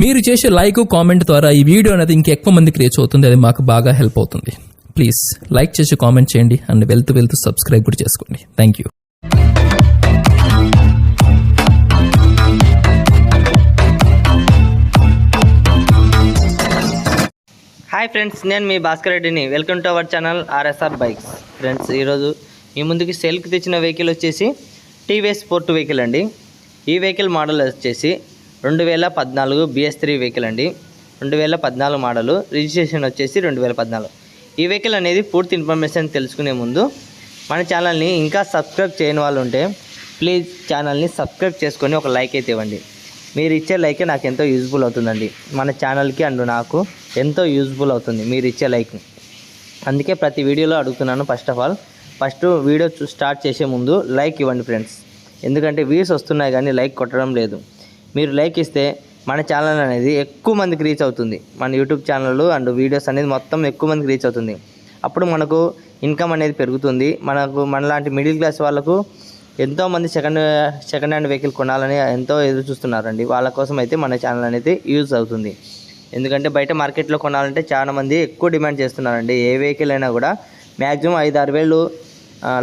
మీరు చేసే like comment ద్వారా ఈ వీడియో అనేది ఇంకెక్కువ మందికి రీచ్ అవుతుంది. అది మాకు బాగా హెల్ప్ అవుతుంది. ప్లీజ్ లైక్ చేసి కామెంట్ చేయండి అండ్ వెళ్తూ వెళ్తూ సబ్స్క్రైబ్ కూడా చేసుకోండి. థ్యాంక్ యూ హాయ్ ఫ్రెండ్స్ నేను మీ భాస్కర్ రెడ్డిని welcome to our channel RSR bikes friends ఈరోజు మీ ముందుకి సేల్కి తెచ్చిన వెహికల్ వచ్చేసి టీవీఎస్ స్పోర్ట్ వెహికల్ అండి. ఈ వెహికల్ మోడల్ వచ్చేసి రెండు వేల పద్నాలుగు బిఎస్ త్రీ వెహికల్ అండి. రెండు వేల పద్నాలుగు మోడలు రిజిస్ట్రేషన్ వచ్చేసి రెండు వేల పద్నాలుగు. ఈ వెహికల్ అనేది పూర్తి ఇన్ఫర్మేషన్ తెలుసుకునే ముందు మన ఛానల్ని ఇంకా సబ్స్క్రైబ్ చేయని వాళ్ళు ఉంటే ప్లీజ్ ఛానల్ని సబ్స్క్రైబ్ చేసుకొని ఒక లైక్ అయితే ఇవ్వండి. మీరు ఇచ్చే లైకే నాకు ఎంతో యూజ్ఫుల్ అవుతుందండి. మన ఛానల్కి అండ్ నాకు ఎంతో యూజ్ఫుల్ అవుతుంది మీరు ఇచ్చే లైక్ అందుకే ప్రతి వీడియోలో అడుగుతున్నాను first of all first video chew- start చేసే ముందు లైక్ ఇవ్వండి ఫ్రెండ్స్ ఎందుకంటే వ్యూస్ వస్తున్నాయి కానీ లైక్ కొట్టడం లేదు. మీరు లైక్ ఇస్తే మన ఛానల్ అనేది ఎక్కువ మందికి రీచ్ అవుతుంది. మన యూట్యూబ్ ఛానల్ అండ్ వీడియోస్ అనేది మొత్తం ఎక్కువ మందికి రీచ్ అవుతుంది. అప్పుడు మనకు ఇన్కమ్ అనేది పెరుగుతుంది. మనకు మనలాంటి మిడిల్ క్లాస్ వాళ్ళకు ఎంతోమంది సెకండ్ సెకండ్ హ్యాండ్ వెహికల్ కొనాలని ఎంతో ఎదురు చూస్తున్నారండి. వాళ్ళ కోసం అయితే మన ఛానల్ అనేది యూజ్ అవుతుంది. ఎందుకంటే బయట మార్కెట్లో కొనాలంటే చాలా మంది ఎక్కువ డిమాండ్ చేస్తున్నారండి. ఏ వెహికల్ అయినా కూడా మ్యాక్సిమం ఐదు ఆరు వేలు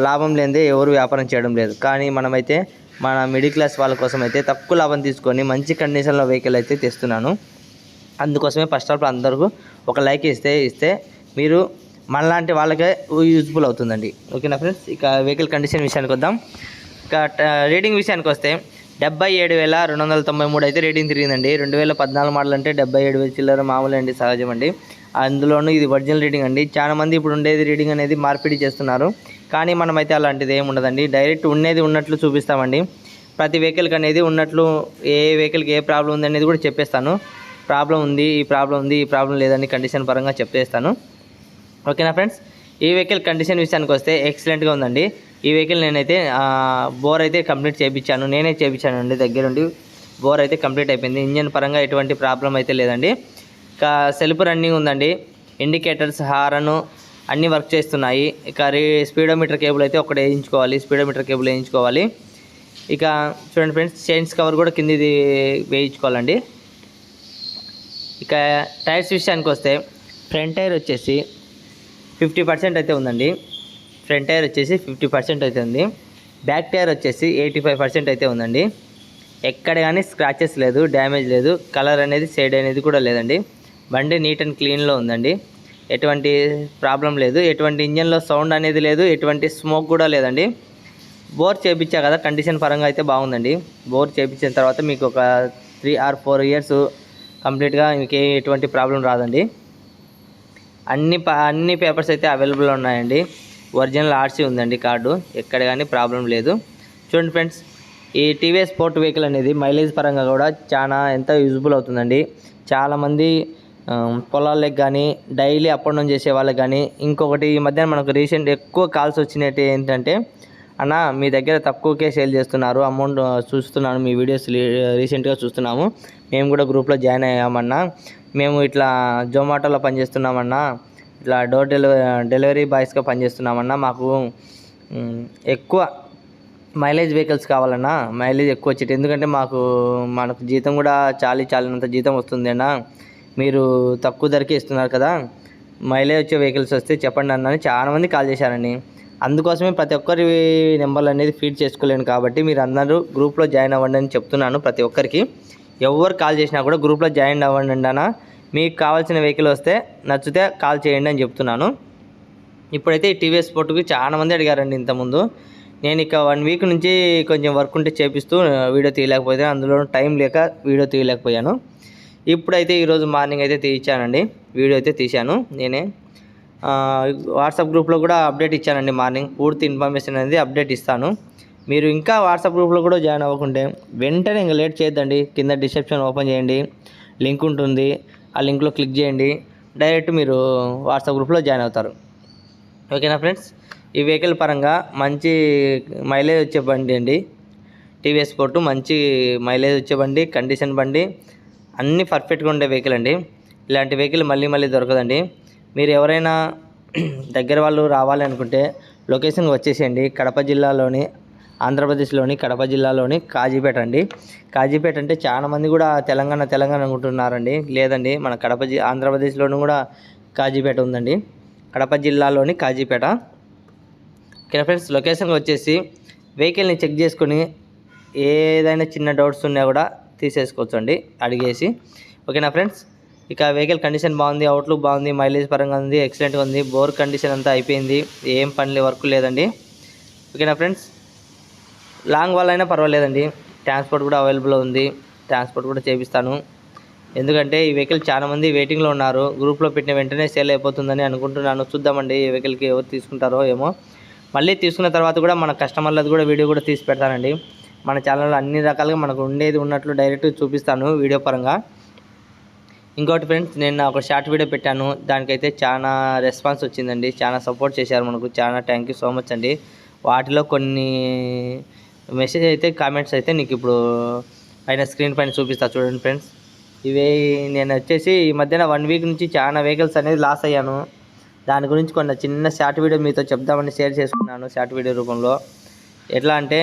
లాభం లేనిదే ఎవరు వ్యాపారం చేయడం లేదు. కానీ మనమైతే మన మిడిల్ క్లాస్ వాళ్ళ కోసం అయితే తక్కువ లాభం తీసుకొని మంచి కండిషన్లో వెహికల్ అయితే తెస్తున్నాను. అందుకోసమే ఫస్ట్ ఆఫ్ ఆల్ అందరికీ ఒక లైక్ ఇస్తే ఇస్తే మీరు మనలాంటి వాళ్ళకే యూజ్ఫుల్ అవుతుందండి. ఓకేనా ఫ్రెండ్స్ ఇక వెహికల్ కండిషన్ విషయానికి వద్దాం. ఇక రేటింగ్ విషయానికి వస్తే డెబ్బై ఏడు వేల రెండు వందల తొంభై మూడు అయితే రేటింగ్ తిరిగిందండి. రెండు వేల పద్నాలుగు మోడల్ అంటే డెబ్బై ఏడు వేల చిల్లర మామూలు అండి సహజం అండి అందులోనూ ఇది ఒరిజినల్ రీడింగ్ అండి. చాలా మంది ఇప్పుడు ఉండేది రీడింగ్ అనేది మార్పిడి చేస్తున్నారు. కానీ మనమైతే అలాంటిది ఏమి ఉండదండి. డైరెక్ట్ ఉండేది ఉన్నట్లు చూపిస్తామండి. ప్రతి వెహికల్కి అనేది ఉన్నట్లు ఏ వెహికల్కి ఏ ప్రాబ్లం ఉంది అనేది కూడా చెప్పేస్తాను. ప్రాబ్లం ఉంది ఈ ప్రాబ్లం ఉంది ఈ ప్రాబ్లం లేదని కండిషన్ పరంగా చెప్పేస్తాను. ఓకేనా ఫ్రెండ్స్? ఈ వెహికల్ కండిషన్ విషయానికి వస్తే ఎక్సలెంట్గా ఉందండి. ఈ వెహికల్ నేనైతే బోర్ అయితే కంప్లీట్ చేయించాను నేనే చేయించాను అండి దగ్గరుండి. బోర్ అయితే కంప్లీట్ అయిపోయింది. ఇంజన్ పరంగా ఎటువంటి ప్రాబ్లం అయితే లేదండి. సెల్ఫ్ రన్నింగ్ ఉందండి. ఇండికేటర్స్ హారను అన్నీ వర్క్ చేస్తున్నాయి. ఇక రీ స్పీడోమీటర్ కేబుల్ అయితే ఒకటి వేయించుకోవాలి. స్పీడోమీటర్ కేబుల్ వేయించుకోవాలి. ఇక చూడండి ఫ్రెండ్స్ చైన్స్ కవర్ కూడా కిందిది వేయించుకోవాలండి. ఇక టైర్స్ విషయానికి వస్తే ఫ్రంట్ టైర్ వచ్చేసి ఫిఫ్టీ పర్సెంట్ అయితే ఉందండి. ఫ్రంట్ టైర్ వచ్చేసి ఫిఫ్టీ పర్సెంట్ అయితే ఉంది. బ్యాక్ టైర్ వచ్చేసి ఎయిటీ ఫైవ్ పర్సెంట్ అయితే ఉందండి. ఎక్కడ కానీ స్క్రాచెస్ లేదు డ్యామేజ్ లేదు. కలర్ అనేది షేడ్ అనేది కూడా లేదండి. బండి నీట్ అండ్ క్లీన్లో ఉందండి. ఎటువంటి ప్రాబ్లం లేదు. ఎటువంటి ఇంజన్లో సౌండ్ అనేది లేదు. ఎటువంటి స్మోక్ కూడా లేదండి. బోర్ చేయించా కదా కండిషన్ పరంగా అయితే బాగుందండి. బోర్ చేయించిన తర్వాత మీకు ఒక త్రీ ఆర్ ఫోర్ ఇయర్స్ కంప్లీట్గా మీకు ఎటువంటి ప్రాబ్లం రాదండి. అన్ని ప- అన్ని పేపర్స్ అయితే అవైలబుల్ ఉన్నాయండి. ఒరిజినల్ ఆర్సీ ఉందండి కార్డు. ఎక్కడ కానీ ప్రాబ్లం లేదు. చూడండి ఫ్రెండ్స్ ఈ టీవీఎస్ స్పోర్ట్ వెహికల్ అనేది మైలేజ్ పరంగా కూడా చాలా ఎంత యూజ్ఫుల్ అవుతుందండి. చాలామంది పొలాలకు కానీ డైలీ అప్ అండ్ డౌన్ చేసే వాళ్ళకి కానీ ఇంకొకటి ఈ మధ్యన మనకు రీసెంట్ ఎక్కువ కాల్స్ వచ్చినట్టు ఏంటంటే అన్న మీ దగ్గర తక్కువకే సేల్ చేస్తున్నారు అమౌంట్ చూస్తున్నాను మీ వీడియోస్ రీసెంట్గా చూస్తున్నాము మేము కూడా గ్రూప్లో జాయిన్ అయ్యామన్నా మేము ఇట్లా జొమాటోలో పనిచేస్తున్నామన్నా ఇట్లా డోర్ డెలివరీ డెలివరీ బాయ్స్గా పనిచేస్తున్నామన్నా మాకు ఎక్కువ మైలేజ్ వెహికల్స్ కావాలన్నా మైలేజ్ ఎక్కువ వచ్చేటి ఎందుకంటే మాకు మనకు జీతం కూడా చాలి చాలినంత జీతం వస్తుంది అన్నా మీరు తక్కువ ధరకే ఇస్తున్నారు కదా మైలేజ్ వచ్చే వెహికల్స్ వస్తే చెప్పండి అన్న అని చాలా మంది కాల్ చేశారండి. అందుకోసమే ప్రతి ఒక్కరి నెంబర్లు అనేది ఫీడ్ చేసుకోలేను కాబట్టి మీరు అందరూ గ్రూప్లో జాయిన్ అవ్వండి అని చెప్తున్నాను ప్రతి ఒక్కరికి. ఎవరు కాల్ చేసినా కూడా గ్రూప్లో జాయిన్ అవ్వండి అన్న. మీకు కావాల్సిన వెహికల్ వస్తే నచ్చితే కాల్ చేయండి అని చెప్తున్నాను. ఇప్పుడైతే ఈ టీవీఎస్ స్పోర్ట్కి చాలా మంది అడిగారండి ఇంతకుముందు. నేను ఇక వన్ వీక్ నుంచి కొంచెం వర్క్ ఉంటే చేపిస్తూ వీడియో తీయలేకపోయాను. అందులో టైం లేక వీడియో తీయలేకపోయాను. ఇప్పుడైతే ఈరోజు మార్నింగ్ అయితే తీయించానండి వీడియో అయితే తీశాను నేనే. వాట్సాప్ గ్రూప్లో కూడా అప్డేట్ ఇచ్చానండి మార్నింగ్. పూర్తి ఇన్ఫర్మేషన్ అనేది అప్డేట్ ఇస్తాను. మీరు ఇంకా వాట్సాప్ గ్రూప్లో కూడా జాయిన్ అవ్వకుంటే వెంటనే ఇంకా లేట్ చేయొద్దండి. కింద డిస్క్రిప్షన్ ఓపెన్ చేయండి. లింక్ ఉంటుంది. ఆ లింక్లో క్లిక్ చేయండి. డైరెక్ట్ మీరు వాట్సాప్ గ్రూప్లో జాయిన్ అవుతారు. ఓకేనా ఫ్రెండ్స్? ఈ వెహికల్ పరంగా మంచి మైలేజ్ వచ్చే బండి అండి. టీవీఎస్ పోర్టు మంచి మైలేజ్ వచ్చే బండి కండిషన్ బండి. అన్నీ పర్ఫెక్ట్గా ఉండే వెహికల్ అండి. ఇలాంటి వెహికల్ మళ్ళీ మళ్ళీ దొరకదండి. మీరు ఎవరైనా దగ్గర వాళ్ళు రావాలి అనుకుంటే లొకేషన్ వచ్చేసేయండి. కడప జిల్లాలోని ఆంధ్రప్రదేశ్లోని కడప జిల్లాలోని కాజీపేట అండి. కాజీపేట అంటే చాలామంది కూడా తెలంగాణ తెలంగాణ అనుకుంటున్నారండి. లేదండి మన కడప జి ఆంధ్రప్రదేశ్లోనూ కూడా కాజీపేట ఉందండి. కడప జిల్లాలోని కాజీపేట. ఇక్కడ ఫ్రెండ్స్ లొకేషన్ వచ్చేసి వెహికల్ని చెక్ చేసుకొని ఏదైనా చిన్న డౌట్స్ ఉన్నా కూడా తీసేసుకోవచ్చండి. అడిగేసి. ఓకేనా ఫ్రెండ్స్? ఇక వెహికల్ కండిషన్ బాగుంది అవుట్లుక్ బాగుంది మైలేజ్ పరంగా ఉంది ఎక్సలెంట్గా ఉంది బోర్ కండిషన్ అంతా అయిపోయింది ఏం పని వర్క్ లేదండి. ఓకేనా ఫ్రెండ్స్? లాంగ్ వాళ్ళ అయినా పర్వాలేదండి. ట్రాన్స్పోర్ట్ కూడా అవైలబుల్ ఉంది. ట్రాన్స్పోర్ట్ కూడా చేపిస్తాను. ఎందుకంటే ఈ వెహికల్ చాలా మంది వెయిటింగ్లో ఉన్నారు. గ్రూప్లో పెట్టిన వెంటనే సేల్ అయిపోతుందని అనుకుంటున్నాను. చూద్దామండి ఈ వెహికల్కి ఎవరు తీసుకుంటారో ఏమో. మళ్ళీ తీసుకున్న తర్వాత కూడా మన కస్టమర్లది కూడా వీడియో కూడా తీసి పెడతానండి. మన ఛానల్లో అన్ని రకాలుగా మనకు ఉండేది ఉన్నట్లు డైరెక్ట్ చూపిస్తాను వీడియో పరంగా. ఇంకోటి ఫ్రెండ్స్ నేను ఒక షార్ట్ వీడియో పెట్టాను. దానికైతే చాలా రెస్పాన్స్ వచ్చిందండి. చాలా సపోర్ట్ చేశారు మనకు. చాలా థ్యాంక్ యూ సో మచ్ అండి. వాటిలో కొన్ని మెసేజ్ అయితే కామెంట్స్ అయితే నీకు ఇప్పుడు పైన స్క్రీన్ పైన చూపిస్తా చూడండి ఫ్రెండ్స్ ఇవి నేను వచ్చేసి ఈ మధ్యన వన్ వీక్ నుంచి చాలా వెహికల్స్ అనేది లాస్ అయ్యాను. దాని గురించి కొన్ని చిన్న షార్ట్ వీడియో మీతో చెప్దామని షేర్ చేసుకున్నాను షార్ట్ వీడియో రూపంలో. ఎట్లా అంటే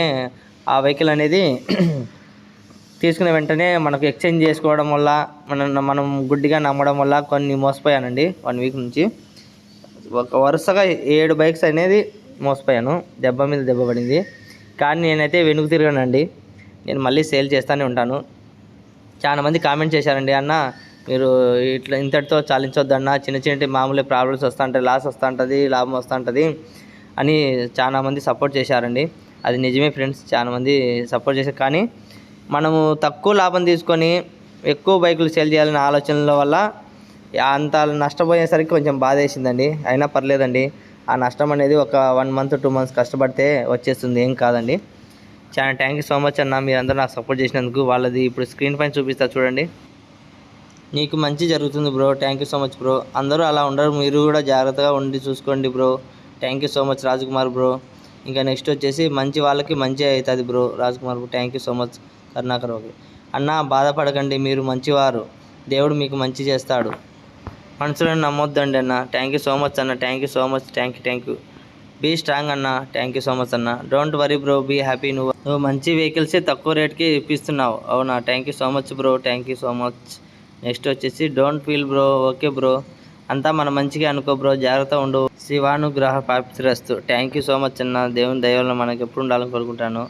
ఆ వెహికల్ అనేది తీసుకున్న వెంటనే మనకు ఎక్స్చేంజ్ చేసుకోవడం వల్ల మనం మనం గుడ్డిగా నమ్మడం వల్ల కొన్ని మోసపోయానండి వన్ వీక్ నుంచి. ఒక వరుసగా ఏడు బైక్స్ అనేది మోసపోయాను. దెబ్బ మీద దెబ్బ పడింది. కానీ నేనైతే వెనుక తిరిగానండి. నేను మళ్ళీ సేల్ చేస్తూనే ఉంటాను. చాలా మంది కామెంట్ చేశారండి అన్న మీరు ఇట్లా ఇంతటితో చాలించొద్దన్న చిన్న చిన్నటి మామూలు ప్రాబ్లమ్స్ వస్తుంటాయి లాస్ వస్తుంటుంది లాభం వస్తుంటుంది అని చాలామంది సపోర్ట్ చేశారండి. అది నిజమే ఫ్రెండ్స్ చాలా మంది సపోర్ట్ చేశారు. కానీ మనము తక్కువ లాభం తీసుకొని ఎక్కువ బైకులు సేల్ చేయాలనే ఆలోచనల వల్ల అంత నష్టపోయేసరికి కొంచెం బాధ వేసిందండి. అయినా పర్లేదండి. ఆ నష్టం అనేది ఒక వన్ మంత్ టూ మంత్స్ కష్టపడితే వచ్చేస్తుంది ఏం కాదండి. చాలా థ్యాంక్ యూ సో మచ్ అన్న మీరందరూ నాకు సపోర్ట్ చేసినందుకు. వాళ్ళది ఇప్పుడు స్క్రీన్ పైన చూపిస్తారు చూడండి. నీకు మంచి జరుగుతుంది bro thank you so much bro. అందరూ అలా ఉండరు మీరు కూడా జాగ్రత్తగా ఉండి చూసుకోండి bro. Thank you so much Rajkumar bro. ఇంకా నెక్స్ట్ వచ్చేసి మంచి వాళ్ళకి మంచి అవుతుంది bro Rajkumar bro thank you so much Karunakar okay అన్న బాధపడకండి మీరు మంచివారు. దేవుడు మీకు మంచి చేస్తాడు. మనుషులను నమ్మొద్దండి అన్న. థ్యాంక్ యూ సో మచ్ అన్న. Thank you so much thank you thank you be strong అన్న. థ్యాంక్ యూ సో మచ్ అన్న. Don't worry bro be happy నువ్వు నువ్వు మంచి వెహికల్సే తక్కువ రేట్కి ఇప్పిస్తున్నావు. అవునా? Thank you so much bro thank you so much next వచ్చేసి don't feel bro okay bro అంతా మన మంచిగా అనుకో బ్రో జాగ్రత్త ఉండు. శివానుగ్రహ పాపిరస్తు థ్యాంక్ యూ సో మచ్ అన్న దేవుని దయవల్ల మనకి ఎప్పుడు ఉండాలని కోరుకుంటాను.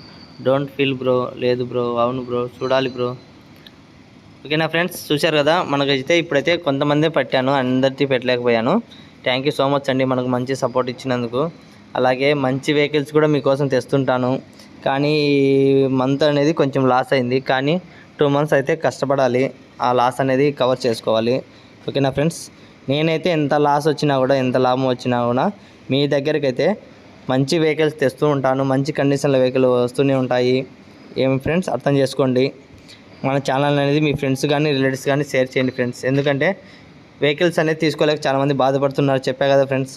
డోంట్ ఫీల్ బ్రో లేదు బ్రో అవును బ్రో చూడాలి బ్రో ఓకేనా ఫ్రెండ్స్ చూశారు కదా మనకైతే ఇప్పుడైతే కొంతమందే పెట్టాను అందరికీ పెట్టలేకపోయాను. థ్యాంక్ యూ సో మచ్ అండి మనకు మంచి సపోర్ట్ ఇచ్చినందుకు. అలాగే మంచి వెహికల్స్ కూడా మీకోసం తెస్తుంటాను. కానీ మంత్ అనేది కొంచెం లాస్ అయింది. కానీ టూ మంత్స్ అయితే కష్టపడాలి. ఆ లాస్ అనేది కవర్ చేసుకోవాలి. ఓకేనా ఫ్రెండ్స్ నేనైతే ఎంత లాస్ వచ్చినా కూడా ఎంత లాభం వచ్చినా కూడా మీ దగ్గరికి అయితే మంచి వెహికల్స్ తెస్తూ ఉంటాను. మంచి కండిషన్ల వెహికల్ వస్తూనే ఉంటాయి. ఏమి ఫ్రెండ్స్ అర్థం చేసుకోండి. మన ఛానల్ అనేది మీ ఫ్రెండ్స్ కానీ రిలేటివ్స్ కానీ షేర్ చేయండి ఫ్రెండ్స్ ఎందుకంటే వెహికల్స్ అనేది తీసుకోలేక చాలామంది బాధపడుతున్నారు. చెప్పా కదా ఫ్రెండ్స్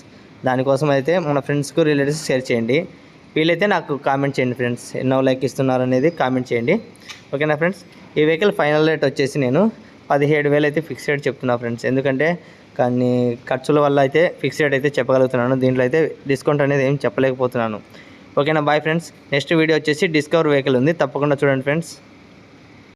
దానికోసం అయితే మన ఫ్రెండ్స్కు రిలేటివ్స్ షేర్ చేయండి. వీలైతే నాకు కామెంట్ చేయండి ఫ్రెండ్స్ ఎన్నో లైక్ ఇస్తున్నారు అనేది కామెంట్ చేయండి. ఓకేనా ఫ్రెండ్స్ ఈ వెహికల్ ఫైనల్ రేట్ వచ్చేసి నేను పదిహేడు వేలు అయితే ఫిక్స్ రేట్ చెప్తున్నా ఫ్రెండ్స్ ఎందుకంటే కానీ ఖర్చుల వల్ల అయితే ఫిక్స్ రేట్ అయితే చెప్పగలుగుతున్నాను. దీంట్లో అయితే డిస్కౌంట్ అనేది ఏం చెప్పలేకపోతున్నాను. ఓకేనా బాయ్ ఫ్రెండ్స్ నెక్స్ట్ వీడియో వచ్చేసి డిస్కవర్ వెహికల్ ఉంది. తప్పకుండా చూడండి ఫ్రెండ్స్